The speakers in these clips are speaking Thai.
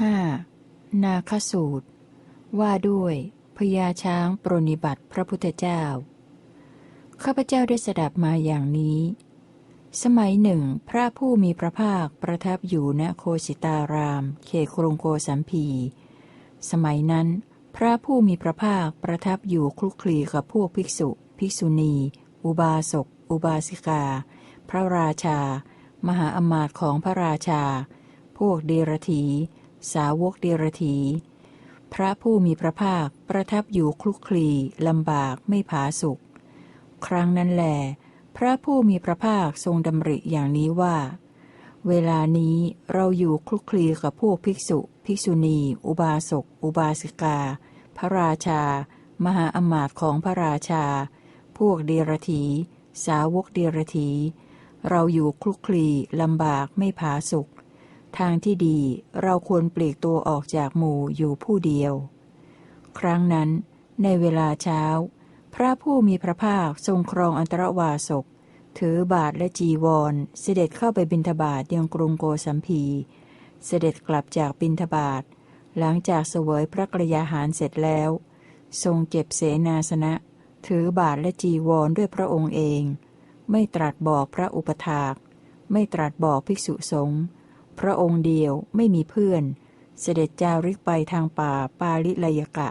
ห้านาคสูตร ว่าด้วยพญาช้างปรนิบัติพระพุทธเจ้า ข้าพเจ้าได้สดับมาอย่างนี้ สมัยหนึ่ง พระผู้มีพระภาคประทับอยู่ณโคสิตาราม เขครุงโกสัมพี สมัยนั้น พระผู้มีพระภาคประทับอยู่คลุกคลีกับพวกภิกษุ ภิกษุณี อุบาสก อุบาสิกา พระราชา มหาอมาตย์ของพระราชา พวกเดรธี สาวกเดรธีพระผู้มีพระภาคประทับอยู่คลุกคลีลำบากไม่ผาสุกครั้งนั้นแหลพระผู้มีพระภาคทรงดำริอย่างนี้ว่า เวลานี้เราอยู่คลุกคลีกับพวกภิกษุ ภิกษุณี อุบาสก อุบาสิกา พระราชา มหาอมาตย์ของพระราชา พวกเดรธีสาวกเดรธีเราอยู่คลุกคลีลำบากไม่ผาสุก ทางที่ดีเราควรปลีกตัวออกจากหมู่อยู่ผู้เดียว ครั้งนั้น ในเวลาเช้า พระผู้มีพระภาคทรงครองอันตรวาสก ถือบาทและจีวร เสด็จเข้าไปบิณฑบาตยังกรุงโกสัมพี เสด็จกลับจากบิณฑบาตหลังจากเสวยพระกรยาหารเสร็จแล้ว ทรงเก็บเสนาสนะ ถือบาทและจีวรด้วยพระองค์เอง ไม่ตรัสบอกพระอุปถาก ไม่ตรัสบอกภิกษุสงฆ์ พระองค์เดียวไม่มีเพื่อน เสด็จจาริกไปทางป่าปาลิลยกะ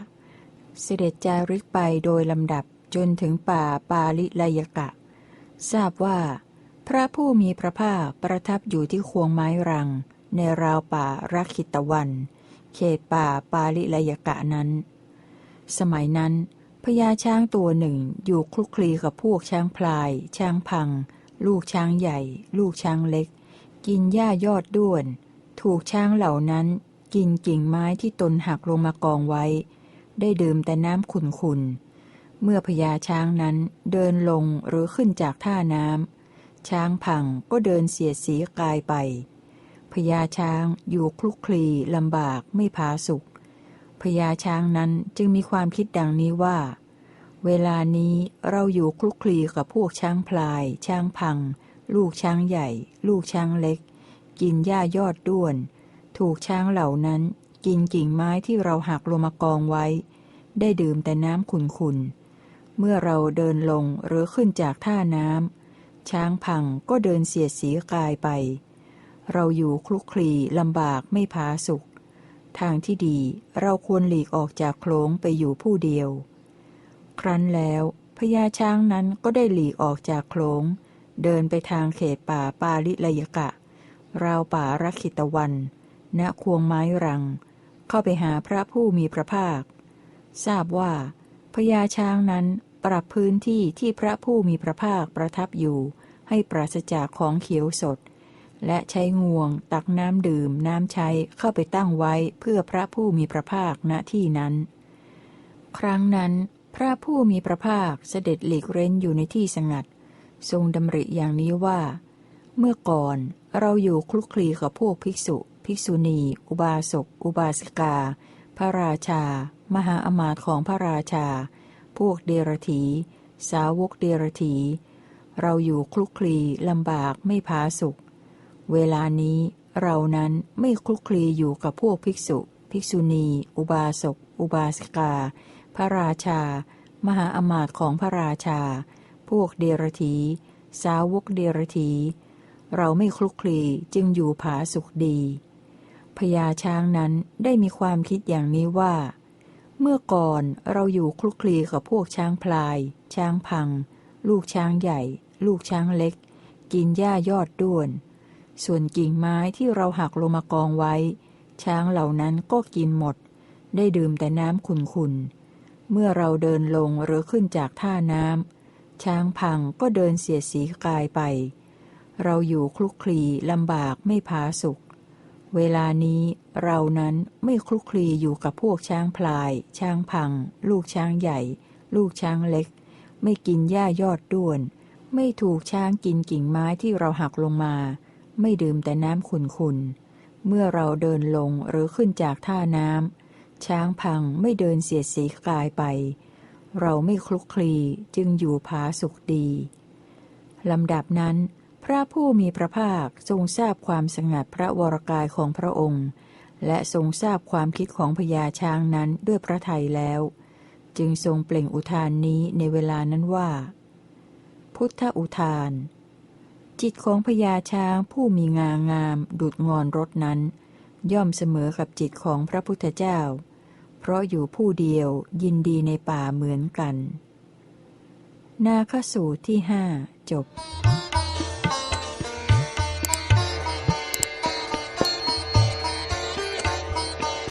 เสด็จจาริกไปโดยลำดับจนถึงป่าปาลิลยกะ ทราบว่า พระผู้มีพระภาคประทับอยู่ที่ควงไม้รัง ในราวป่ารักขิตวัน เขตป่าปาลิลยกะนั้น สมัยนั้นพญาช้างตัวหนึ่งอยู่คลุกคลีกับพวกช้างพลาย ช้างพัง ลูกช้างใหญ่ ลูกช้างเล็ก กินหญ้ายอดด้วน ถูกช้างเหล่านั้น กินกิ่งไม้ที่ตนหักลงมากองไว้ ได้ดื่มแต่น้ำขุนๆ เมื่อพญาช้างนั้นเดินลงหรือขึ้นจากท่าน้ำช้างพังก็เดินเสียดสีกายไปพญาช้างอยู่คลุกคลีลำบากไม่ผาสุกพญาช้างนั้นจึงมีความคิดดังนี้ว่า เวลานี้เราอยู่คลุกคลีกับพวกช้างพลาย ช้างพัง ลูกช้างใหญ่ ลูกช้างเล็ก กินหญ้ายอดด้วน ถูกช้างเหล่านั้น กินกิ่งไม้ที่เราหักลงมากองไว้ ได้ดื่มแต่น้ำขุนๆ เมื่อเราเดินลงหรือขึ้นจากท่าน้ำช้างพังก็เดินเสียดสีกายไป เราอยู่คลุกคลีลำบากไม่ผาสุกทางที่ดีเราควรหลีกออกจากโคลงไปอยู่ผู้เดียว ครั้นแล้วพญาช้างนั้นก็ได้หลีกออกจากโคลง เดินไปทางเขตป่าปาลิลยกะ ราวป่ารักขิตวัน ณควงไม้รัง เข้าไปหาพระผู้มีพระภาค ทราบว่าพญาช้างนั้นปรับพื้นที่ที่พระผู้มีพระภาคประทับอยู่ให้ปราศจากของเขียวสด และใช้งวงตักน้ำดื่มน้ำใช้เข้าไปตั้งไว้เพื่อพระผู้มีพระภาคณที่นั้น ครั้งนั้น พระผู้มีพระภาคเสด็จหลีกเร้นอยู่ในที่สงัด ทรงดำริอย่างนี้ว่า เมื่อก่อนเราอยู่คลุกคลีกับพวกภิกษุ ภิกษุณี อุบาสก อุบาสิกา พระราชา มหาอมาตย์ของพระราชา พวกเดรธีสาวกเดรธีเราอยู่คลุกคลีลำบากไม่ผาสุกเวลานี้เรานั้นไม่คลุกคลีอยู่กับพวกภิกษุ ภิกษุณี อุบาสก อุบาสิกา พระราชา มหาอมาตย์ของพระราชา พวกเดรธีสาวกเดรธีเราไม่คลุกคลีจึงอยู่ผาสุขดีพญาช้างนั้นได้มีความคิดอย่างนี้ว่า เมื่อก่อนเราอยู่คลุกคลีกับพวกช้างพลาย ช้างพัง ลูกช้างใหญ่ ลูกช้างเล็ก กินหญ้ายอดด้วน ส่วนกิ่งไม้ที่เราหักลงมากองไว้ ช้างเหล่านั้นก็กินหมด ได้ดื่มแต่น้ำขุนๆเมื่อเราเดินลงหรือขึ้นจากท่าน้ำ ช้างพังก็เดินเสียดสีกายไป เราอยู่คลุกคลีลำบากไม่ผาสุข เวลานี้เรานั้นไม่คลุกคลีอยู่กับพวกช้างพลาย ช้างพัง ลูกช้างใหญ่ ลูกช้างเล็ก ไม่กินหญ้ายอดด้วน ไม่ถูกช้างกินกิ่งไม้ที่เราหักลงมา ไม่ดื่มแต่น้ำขุนๆเมื่อเราเดินลงหรือขึ้นจากท่าน้ำช้างพังไม่เดินเสียดสีกายไป เราไม่คลุกคลีจึงอยู่ผาสุขดีลำดับนั้น พระผู้มีพระภาคทรงทราบความสงัดพระวรกายของพระองค์ และทรงทราบความคิดของพญาช้างนั้นด้วยพระทัยแล้ว จึงทรงเปล่งอุทานนี้ในเวลานั้นว่า พุทธอุทาน จิตของพญาช้างผู้มีงางาม ดุดงอนรถนั้น ย่อมเสมอกับจิตของพระพุทธเจ้า เพราะอยู่ผู้เดียวยินดีในป่าเหมือนกัน นาคสูตรที่ห้าจบ「